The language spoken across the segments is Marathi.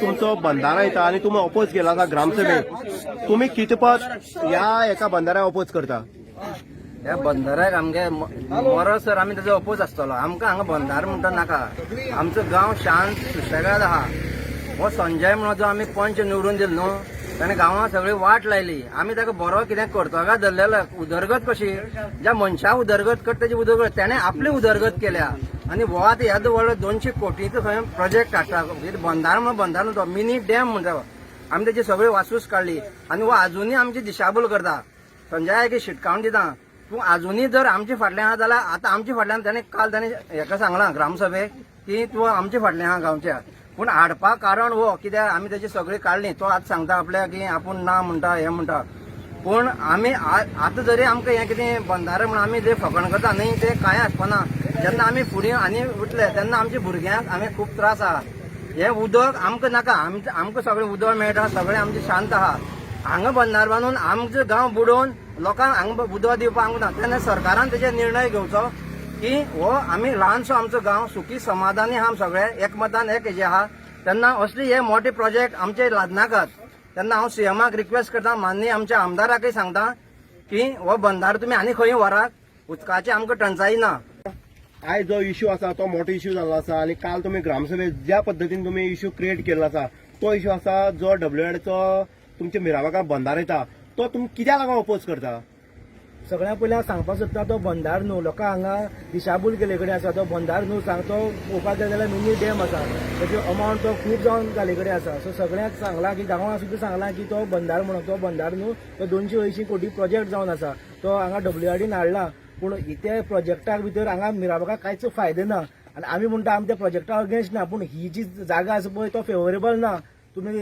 तुमचो बंधारा येता आणि तुम्ही अपोज केला असा ग्रामसभेत. तुम्ही कितपत ह्या एका बंधाऱ्या अपोज करता? ह्या बंधाऱ्याक आमगे मरसर आमी तेजो अपोज आसतलो आमकां हांगा बंधार म्हणटा नाका. आमचो गांव शांत सुशेगाद आहा. हो संजय म्हणून जो आमी पंच निवडून दिलो न्हू ताणें गांवांत सगळी वाट लायली. आमी ताका बरो कितें करतो? धरलेलो उदरगत कशी? ज्या मनशा उदरगत करता तेजी उदरगत त्याने आपली उदरगत केल्या. आनी हो आतां ह्या व्हडलो दोनशे कोटीचो खंय प्रोजेक्ट काडटा बंधार म्हणून बंधार म्हणटा मिनी डॅम म्हणटा आमी तेची सगळी वासूस काडली आनी हो आजुनी आमची दिशाभूल करता. संजयाक शिटकावन दिता. तूं आजुनी जर आमचे फाटल्यान आहा जाल्यार आतां आमचे फाटल्यान ताणें काल ताणें हेका सांगलां ग्रामसभेक की तूं आमचे फाटल्यान आहा गांवच्या. पूण हाडपाक कारण हो कित्याक आमी तेची सगळी काडली तो आतां सांगता आपल्याक की आपूण ना म्हणटा हें म्हणटा पूण आमी आतां जरी आमकां हें कितें बंधारे म्हणून आमी जे फकाण करता न्ही ते कांय आसपाना जेन्ना आमी फुडें आनी उठले तेन्ना आमच्या भुरग्यांक आमी खूब त्रास आहा. हें उदक आमकां नाका आमचें आमकां सगळें उदक मेळटा सगळें आमचें शांत आहा. हांगा बंधार बांदून आमचो गांव बुडोवन लोकांक हांगा उदक दिवपाक आमकां ना तेन्ना सरकारान तेजेर निर्णय घेवचो. की हो आमी ल्हानसो आमचो गांव सुखी समाधानी हा सगळे एकमतान एक हेजे आहा तेन्ना असले हे मोठे प्रोजेक्ट आमचे लादनाकात तेन्ना हांव सीएमाक रिक्वेस्ट करता माननीय आमच्या आमदाराकय सांगता की हो बंधार तुमी आनी खंय व्हरात उदकाची आमकां टंचाई ना. आयज जो इश्यू आसा तो मोठो इश्यू जाल्लो आसा आणि काल तुम्ही ग्रामसभेत ज्या पद्दतीन तुम्ही इश्यू क्रिएट केल्लो आसा तो इश्यू आसा जो डब्ल्यूएडचो तुमच्या मिरावाका बंधार येता तो तुमी कित्याक लागून अपोज करता? सगळ्या पयलीं हांव सांगपाक सोदता तो बंधार न्हू. लोकां हांगा दिशाभूल केले कडेन आसा तो बंधार न्हू सांग तो पळोवपाक गेले जाल्यार मिनी डॅम आसा. तेजो अमावंट तो खूब जावन जाले कडेन आसा. सो सगळ्यांक सांगलां की गांवांक सुद्दां सांगलां की तो बंधार म्हणून तो बंधार न्हू तो दोनशे अंयशीं कोटी प्रोजेक्ट जावन आसा. तो हांगा डब्ल्यू गाडीन हाडला पूण ते प्रोजेक्टाक भितर हांगा मिराबागाक कांयच फायदो ना. आनी आमी म्हणटा आमी त्या प्रोजेक्टा अगेन्स्ट ना पूण ही जी जागा आसा पळय तो फेवरेबल ना. तुमी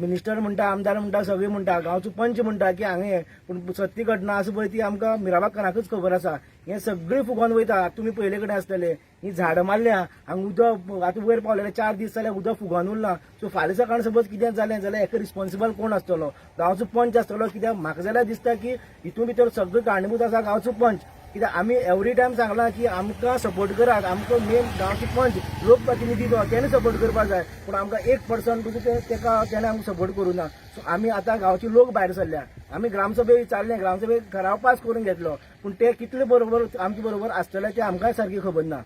मिनिस्टर म्हणटा आमदार म्हणटा सगळे म्हणटा गांवचो पंच म्हणटा की हांगा हें पूण सत्य घटना आसा पळय ती आमकां मिराबाग कनाकच खबर आसा हें सगळें फुगोवन वयता तुमी पयले कडेन आसतले ही झाडां मारल्या हांगा उदक आतां वयर पावलेले चार दीस जाल्यार उदक फुगोवन उरलां. सो फाल्यां सकाळ सपोज कितें जालें जाल्यार हेका रिस्पॉन्सिबल कोण आसतलो गांवचो पंच आसतलो कित्याक? म्हाका जाल्यार दिसता की हितून भितर सगळें कारणीभूत आसा गांवचो पंच. कित्याक आमी एवरी टायम सांगला की आमकां सपोर्ट करात आमकां मेन गांवचे पंच लोकप्रतिनिधी जो तेणे सपोर्ट करपाक जाय. पूण आमकां एक पर्संट तेका तेणे आमकां सपोर्ट करूं ना. सो आमी आतां गांवचे लोक भायर सरल्या आमी ग्रामसभेक चालले ग्रामसभेक घरा पास करून घेतलो. पूण ते कितले बरोबर आमचे बरोबर आसतले ते आमकांय सारकी खबर ना.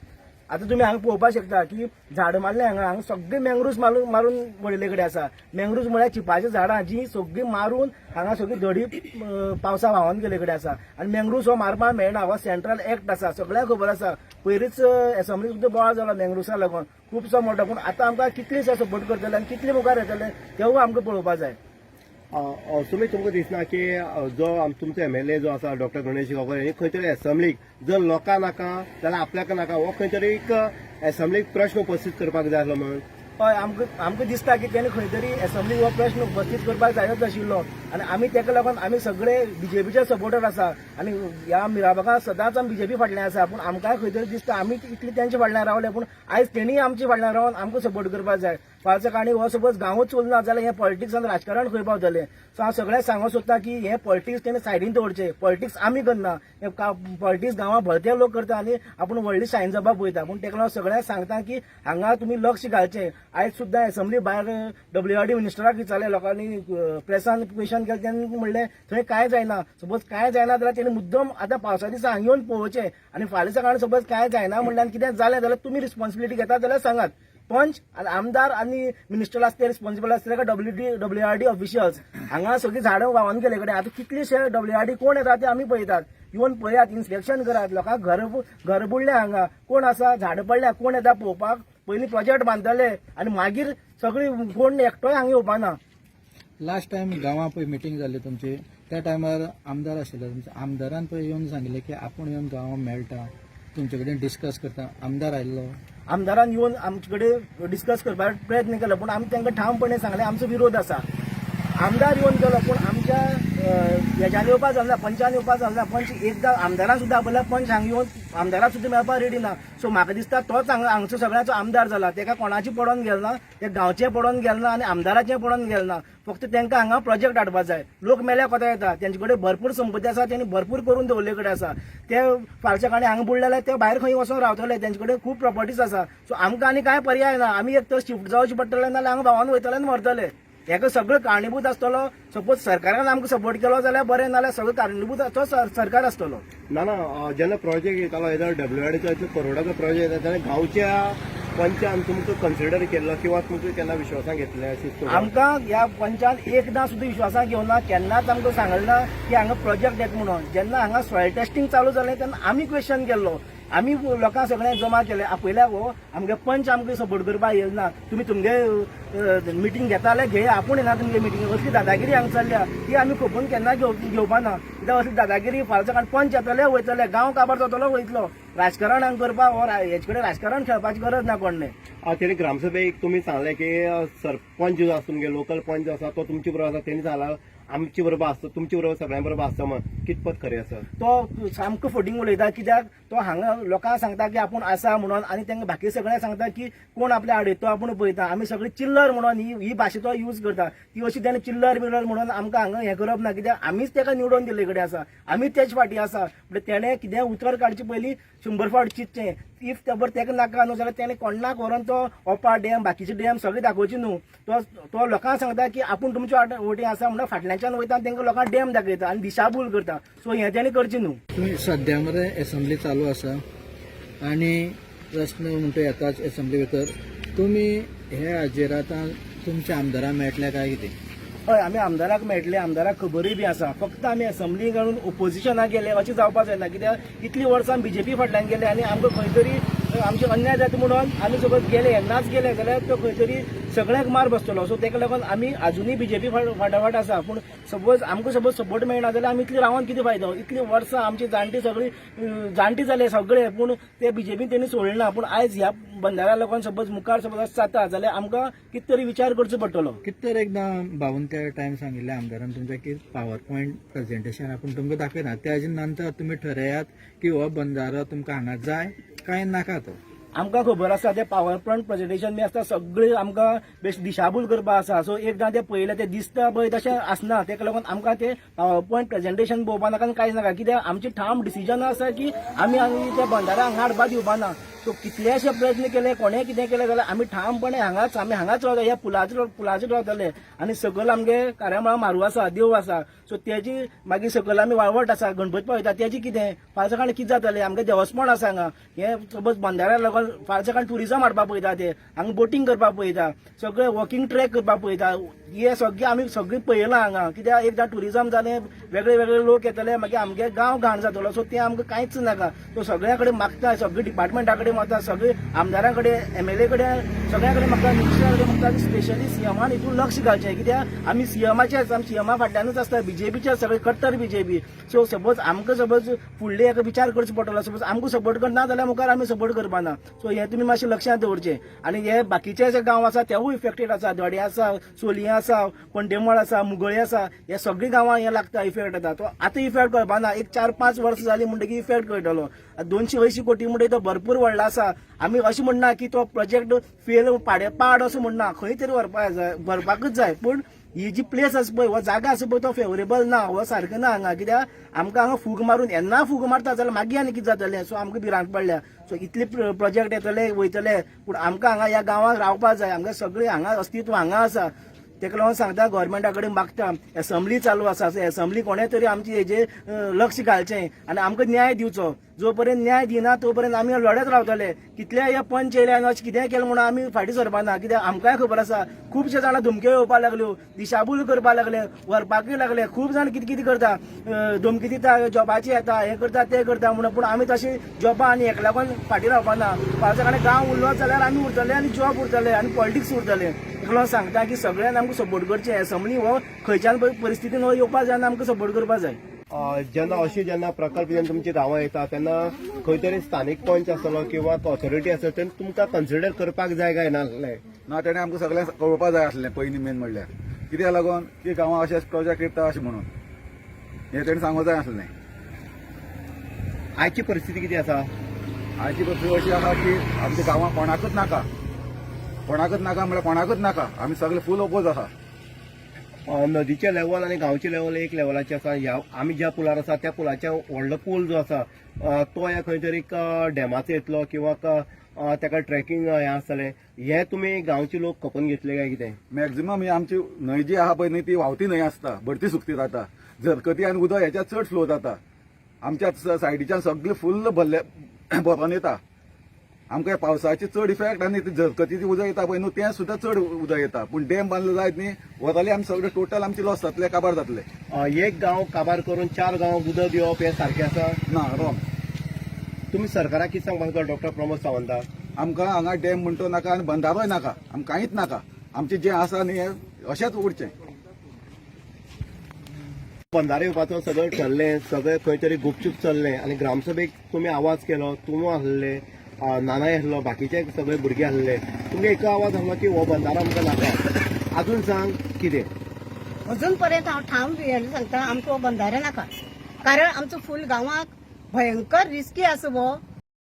आतां तुमी हांगा पळोवपाक शकता की झाड मारले हांगा हांगा सगळे मँग्रुव्स मारून मारून पडलेले कडेन आसा. मँग्रुव्स म्हळ्यार चिपाची झाडां जी सगळीं मारून हांगा सगळीं धडी पावसा व्हांवून गेले कडेन आसा. आनी मँग्रुव्स हो मारपाक मेळना हो सेंट्रल एक्ट आसा. सगळ्यांक खबर आसा. पयलींच एसंब्ली सुद्दां बोवाळ जालो मँग्रुव्सा लागून. खुबसो मोठो. पूण आतां आमकां कितले सपोर्ट करतले आनी कितले मुखार येतले तेवूय आमकां पळोवपाक जाय. तुमी तुमकां दिसना की जो तुमचो एम एल ए जो आसा डॉक्टर गणेश गांवकर हे खंय तरी एसंब्लीक जर लोकां नाका जाल्यार आपल्याक नाका हो खंय तरी एक एसंब्लीक प्रश्न उपस्थित करपाक जाय आसलो म्हणून. हय आमकां आमकां दिसता की तेणें खंय तरी एसंब्ली हो प्रश्न उपस्थित करपाक जायच आशिल्लो आनी आमी तेका लागून आमी सगळे बीजेपीचे सपोर्टर आसा आनी ह्या मिराबागां सदांच आमी बीजेपी फाटल्यान आसा पूण आमकांय खंय तरी दिसता आमी इतली तेंच्या फाटल्यान रावले पूण आयज तेणीय आमच्या फाटल्यान रावन आमकां सपोर्ट करपाक जाय. फाल्यां सकाळी हो सपोज गांवच उरना जाल्यार हें पॉलिटिक्स आनी राजकारण खंय पावतलें सो हांव सगळ्यांक सांगूंक सोदता की हें पॉलिटिक्स तेणे सायडीन दवरचें पॉलिटिक्स आमी करना हें पॉलिटिक्स गांवां भलते लोक करता आनी आपूण व्हडली सायन जावपाक पळयता पूण तेका लागून सगळ्यांक सांगता की हांगा तुमी लक्ष घालचें. आयज सुद्दां एसंब्ली भायर डब्ल्यू आर डी मिनिस्टराक विचारलें लोकांनी प्रेसान क्वेश्चन फोन केला त्यांनी म्हणलें थंय कांय जायना? सपोज कांय जायना? जाल्यार त्यांनी मुद्दम आतां पावसा दिसा हांगा येवन पळोवचें आनी फाल्यां सकाळी सपोज कांय जायना म्हणल्यार कितें जालें जाल्यार तुमी रिस्पॉन्सिबिलिटी घेता जाल्यार सांगात पंच आनी आमदार आनी मिनिस्टर आसता ते रिस्पॉन्सिबल आसता W D W R D officials हांगा सगळीं झाडां व्हांवून गेले कडेन आतां कितलीशे डब्ल्यू आर डी कोण येता ते आमी पळयतात येवन पळयात इन्स्पेक्शन करात लोकांक घर घर बुडले हांगा. कोण आसा झाडां पडल्या. कोण येता पळोवपाक पयलीं प्रोजेक्ट बांदतले आनी मागीर सगळी कोण एकटोय? हांगा येवपाना. लास्ट टाइम गांवां पळय मिटींग जाल्ली तुमची. त्या टायमार आमदार आशिल्लो तुमच्या आमदारान पळय येवन सांगिल्लें की आपूण येवन गांवां मेळटा तुमचे कडेन डिस्कस करता. आमदार आयिल्लो आमदारान येवन आमचे कडेन डिस्कस करपाक प्रयत्न केलो. पूण आमी तांकां ठामपणे सांगलें. आमचो विरोध आसा आमदार येवन गेलो पूण आमच्या अ, हेज्या येवपा जालना पंचान येवपा जालना पंच एकदां आमदारान सुद्दां आपल्या पंच हांगा येवन आमदाराक सुद्दां मेळपाक रेडी ना. सो म्हाका दिसता तोच हांगा हांगचो सगळ्यांचो आमदार जाला तेका कोणाची पडोन गेलना ते गांवचे पडोन गेलना आनी आमदाराचें पडोन गेलना फक्त तांकां हांगा प्रोजेक्ट हाडपाक जाय लोक मेल्या कोता येता. तेंचे कडेन भरपूर संपत्ती आसा तेणी भरपूर करून दवरले कडेन आसा ते फालच्या काणी हांगा बुडले जाल्यार ते भायर खंय वचोन रावतले तेंचे कडेन खूब प्रॉपर्टीज आसा सो आमकां आनी कांय पर्याय ना आमी एक तर शिफ्ट जावचें पडटले नाल्यार हांगा भावान वयतले आनी मरतले. हेका सगळं कारणीभूत आसतलो सपोज सरकारान आमकां सपोर्ट केलो जाल्यार बरें नाल्यार सगळं कारणीभूत तो सर- सरकार आसतलो ना ना जेन्ना प्रोजेक्ट येतालो येता डब्ल्यूआयडीचो करोडाचो प्रोजेक्ट येता तेन्ना गांवच्या पंचान तुमकां कन्सिडर केल्लो किंवा तुमकां केन्ना विश्वासान घेतले अशें आमकां ह्या पंचान एकदां सुद्दां विश्वासान घेवन ना केन्नाच आमकां सांगलें ना की हांगा प्रोजेक्ट येता म्हणून. जेन्ना हांगा सॉयल टेस्टिंग चालू जालें तेन्ना आमी क्वेश्चन केल्लो. आमी लोकांक सगळ्यांक जमा केले आपयल्या हो आमगे पंच आमकां सपोर्ट करपाक येयना. तुमी तुमगे मिटींग घेता जाल्यार घे आपूण येना तुमगे मिटींग असली दादागिरी हांगा चल्ल्या. ती आमी खपून केन्ना घेव घेवपा ना. कित्याक असली दादागिरी फालच्या काण पंच येतले वयतले. गांव काबार जातलो वयतलो. राजकारण हांगा करपाक हो हेचे कडेन राजकारण खेळपाची गरज ना कोणें आ, तेणी ग्रामसभेक तुमी सांगले की सरपंच जो आसा तुमगे लोकल पंच जो आसा तो तुमचे बरोबर आसा तेणी सांगला आमचे बरोबर आसता तुमचे बरोबर सगळ्यां बरोबर आसता म्हण कितपत खरें आसा तो सामको फटींग उलयता कित्याक तो हांगा लोकांक सांगता की आपूण आसा म्हणून आनी तांकां बाकी सगळ्यांक सांगता की कोण आपल्या आडयतो तो आपूण पळयता आमी सगळे चिल्लर म्हणून ही ही भाशा तो यूज करता. ती अशी तेणें चिल्लर बिल्लर म्हणून आमकां हांगा हें करप ना कित्याक आमीच ताका निवडून दिल्ले कडेन आसा आमीच तेच फाटी आसा म्हणजे तेणें कितें उतर काडचे पयलीं शंबर फावट चिंतचें. इफ तबर तेका नाका न्हू जाल्यार तेणें कोणाक व्हरोन तो ओपा डॅम बाकीचे डॅम सगळे दाखोवचे न्हू तो तो लोकांक सांगता की आपूण तुमच्या वाट- आसा म्हणून फाटल्याच्यान वयता आनी तांकां लोकांक डॅम दाखयता आनी दिशाभूल करता. सो हें तेणें करचें न्हू सद्या मरे असेंब्ली चालू आसा आनी प्रस्न म्हणटा येताच एसेंब्ली भितर तुमी हे हाजेर आतां तुमच्या आमदारां मेळटले काय कितें हय आमी आमदाराक मेळटले आमदाराक खबरूय बी आसा. फक्त आमी असेंब्ली घालून ओपोजिशनाक गेले अशें जावपाक जायना. कित्याक इतलीं वर्सां बीजेपी फाटल्यान गेले आनी आमकां खंय तरी आमचे अन्याय जाता म्हणून आमी सपोज गेले येन्नाच गेले जाल्यार तो खंय तरी सगळ्याक मार बसतलो. सो तेका लागून आमी अजुनूय बीजेपी फाटाफाट आसा. पूण सपोज आमकां सपोज सपोर्ट मेळना जाल्यार आमी इतली रावन कितें फायदो? इतली वर्सां आमची जाणटी सगळीं जाणटी जाले सगळे पूण ते बीजेपी तेणी सोडलें पूण आयज ह्या बंधाऱ्या लागून सपोज मुखार सपोज जाता जाल्यार आमकां कितें तरी विचार करचो पडटलो. कितें तर एकदां भाऊन टायम सांगिल्ले आमदारान तुमच्या की पावर पॉयंट प्रेझेंटेशन आपण तुमकां दाखयना. त्याच्या नंतर तुमी ठरयात की हो बंधारो तुमकां हांगा जाय काय नाका तो? आमकां खबर आसा ते पावर प्लांट प्रेजेंटेशन बी आसता सगळें आमकां बेश्ट दिशाभूल करपा आसा. सो एकदां तें पळयलें तें दिसता पळय तशें आसना. तेका लागून आमकां तें पावर पॉयंट प्रेजेंटेशन पळोवपा नाका आनी कांयच नाका. कित्याक आमची ठाम डिसिजन आसा की आमी आमी त्या बंधारा हांगा हाडपाक दिवपा ना सो कितलेशे प्रयत्न केले कोणे कितें केलें जाल्यार आमी ठामपणे हांगाच आमी हांगाच रावता ह्या पुलाचेर पुलाचेर रावतले आनी सकयल आमगे कार्यामळा मारू आसा देव आसा सो तेजी मागीर सकयल आमी वाळवट आसा गणपती पळयता तेजी कितें फाल्यां सकाळी कितें जातलें आमगे देवस्पण आसा हांगा. हे सपोज बंधाऱ्या लागून फाल्यां सकाळी ट्युरिजम हाडपाक पळयता ते. हांगा बोटींग करपाक पळयता सगळे वॉकिंग ट्रॅक करपाक पळयता हे सगळे आमी सगळीं पळयलां हांगा. कित्याक एकदां ट्युरिजम जालें वेगळे वेगळे लोक येतले मागीर आमगे गांव घाण जातलो. सो तें आमकां कांयच नाका. सो सगळ्यां कडेन मागता सगळे डिपार्टमेंटा कडेन वता सगळे आमदारां कडेन एम एल ए कडेन सगळ्यां कडेन मागता मिनिस्टरा कडेन मागता स्पेशली सीएमान हितून लक्ष घालचें. कित्याक? आमी सीएमाचेच आमी सीएमा फाटल्यानूच आसता. बीजेपीचे सगळे कट्टर बीजेपी सो सपोज आमकां सपोज फुडले एक विचार करचो पडटलो. सपोज आमकां सपोर्ट करना जाल्यार मुखार आमी सपोर्ट करपा ना. सो हें तुमी मातशें लक्षांत दवरचें. आनी हे बाकीचे जे गांव आसा तेवूय इफेक्टेड आसा. दोडे आसा सोलया आसा पंडेमळ आसा मुगळे आसा हे सगळीं गांवां हे लागता इफेक्ट येता तो आतां इफेक्ट कळपा ना एक चार पांच वर्सां जाली म्हणटकीर इफेक्ट कळटलो दोनशे अंयशीं कोटी म्हणटा तो भरपूर व्हडलो आसा आमी अशें म्हणना की तो प्रोजेक्ट फेल पाडे पाड असो म्हणना खंय तरी व्हरपाक जाय भरपाकूच जाय. पूण ही जी प्लेस आसा पळय हो जागा आसा पळय तो फेवरेबल ना हो सारको ना हांगा कित्याक आमकां हांगा फूग मारून येन्ना फूग मारता जाल्यार मागीर आनी कितें जातलें सो आमकां भिरांत पडल्या. सो इतले प्रोजेक्ट येतले वयतले पूण आमकां हांगा ह्या गांवांत रावपाक जाय. आमकां सगळें हांगा अस्तित्व हांगा आसा तेका लागून सांगता गोवोरमेंटा कडेन मागता असेंब्ली चालू आसा सो असेंब्ली कोणें तरी आमची हेजेर लक्ष घालचें. आनी आमकां न्याय दिवचो. जो पर्यंत न्याय दिना तो पर्यंत आमी लढत रावतले. कितले हे पंच येयले आनी अशें कितेंय केलें म्हणून आमी फाटीं सरपा ना कित्याक आमकांय खबर आसा खुबशे जाणां धुमक्यो येवपाक लागल्यो दिशाभूल करपाक लागले व्हरपाकूय लागले खूब जाण कितें कितें करता धमकी दिता जॉबाची येता हें करता तें करता म्हणून पूण आमी तशें जॉबा आनी हेका लागून फाटीं रावपाना. फाल्यां गांव उरलो जाल्यार आमी उरतले आनी जॉब उरतले आनी पॉलिटिक्स उरतले. तेका लागून सांगता की सगळ्यांनी आमकां सपोर्ट करचें असेंब्ली हो खंयच्यान पळय परिस्थितीन हो येवपाक जायना आमकां सपोर्ट करपाक जाय. जेन्ना अशी जेन्ना प्रकल्प जेन्ना तुमची गांवां येता तेन्ना खंय तरी स्थानीक पंच आसतलो किंवा ऑथॉरिटी आसतलो तेन्ना तुमकां कन्सिडर करपाक जाय काय नासलें ना तेणें आमकां सगळें कळोवपा जाय आसलें पयलीं मेन म्हणल्यार. कित्याक लागून? की गांवां अशें प्रोजेक्ट येता अशें म्हणून. हें तेणें सांगूंक जाय आसलें. आयची परिस्थिती किती आसा? आयची परिस्थिती अशी आसा की आमच्या गांवांत कोणाकच नाका. कोणाकच नाका म्हळ्यार कोणाकच नाका. आमी सगळे फूल ओपोज आहा अ, नदीचे लेवल आणि गांवचे लेवल एक लेवलाचे आसा ह्या आमी ज्या पुलार आसा त्या पुलाच्या व्हडलो पूल जो आसा तो ह्या खंय तरी डॅमाचो येतलो किंवा ताका ट्रेकिंग हें आसतलें हे तुमी गांवचे लोक खपोवन घेतले काय कितें मॅक्झिमम ही आमची न्हंय जी आहा पळय न्ही ती व्हांवती न्हंय आसता भरती सुकती जाता. झरकती आनी उदक हेच्या चड फ्लो जाता. आमच्या सायडीच्यान सगळें फुल्ल भरले भरून येता. आमकां पावसाचे चड इफेक्ट आनी ती झरकतीची उदक येता पळय. न्हू तें सुद्दां चड उदक येता. पूण डॅम बांदलो जायत न्ही वताली आमी सगळे टोटल आमचे लॉस जातले काबार जातले. एक गांव काबार करून चार गांव उदक दिवप हे सारखें आसा? ना रॉंग तुमी सरकाराक कितें सांगपाक जाय डॉक्टर प्रमोद सावंताक आमकां हांगा डॅम म्हणटो नाका आनी बंधारोय नाका. आमकां कांयच नाका. आमचें जें आसा न्ही हें अशेंच उरचें. बंधारे येवपाचो सगळें ठरलें सगळें खंय तरी गुपचूप चल्लें आनी ग्रामसभेक तुमी आवाज केलो तुमो आसले नानाय आसलो बाकीचे सगळे भुरगे आसले तुमी एक आवाज आहलो की हो बंधारा आमकां नाका अजून सांग कितें अजून पर्यंत हांव ठाम हें सांगता आमकां बंधारा नाका. कारण आमचो फूल गांवांक भयंकर रिस्की आसा वो